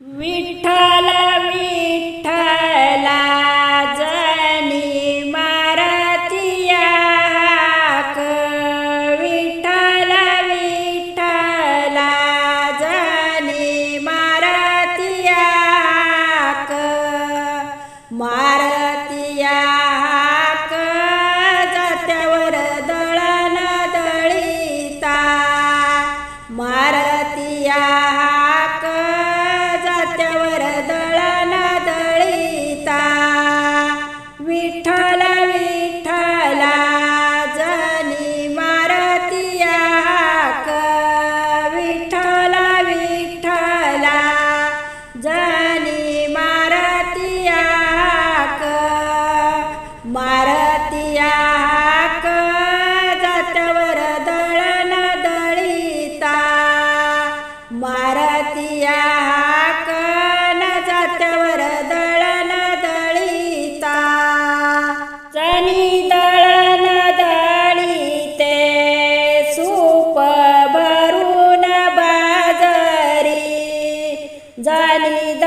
विठ्ठल विठ्ठला जनी मारतिया विठ्ठल विठ्ठला जनी मारतिया मारतिया जात्यावर दळण दळिता. मार விட்டார் ಗಾಲಿದ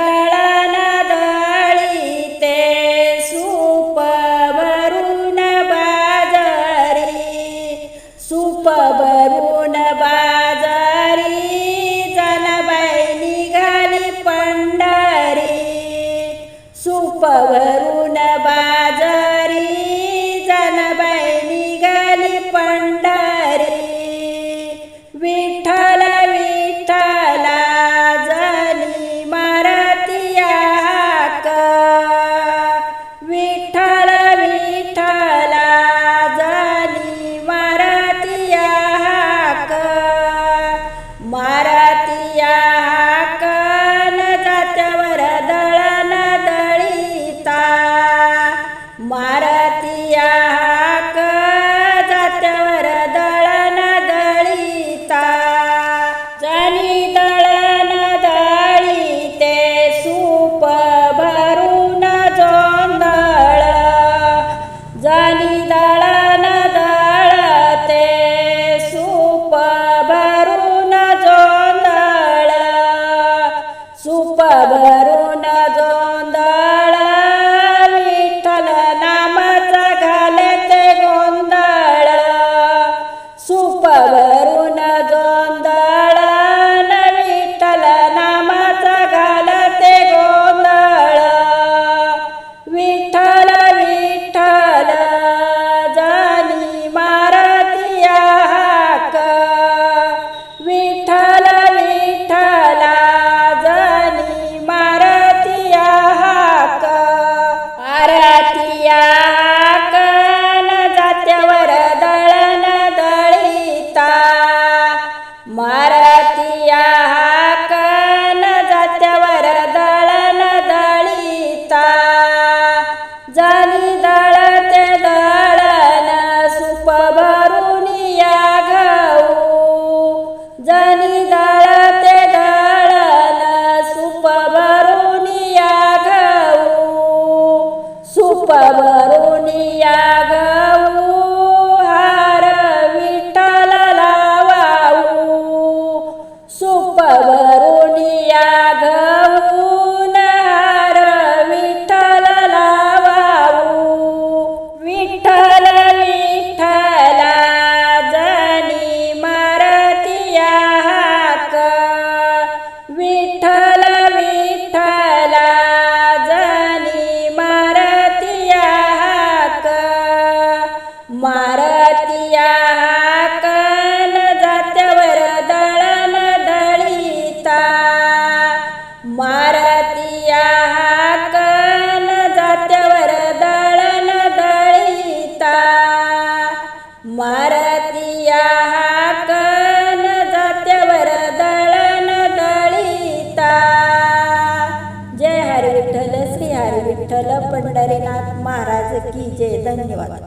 Mara विठ्ठल पंढरीनाथ महाराज की जय. धन्यवाद.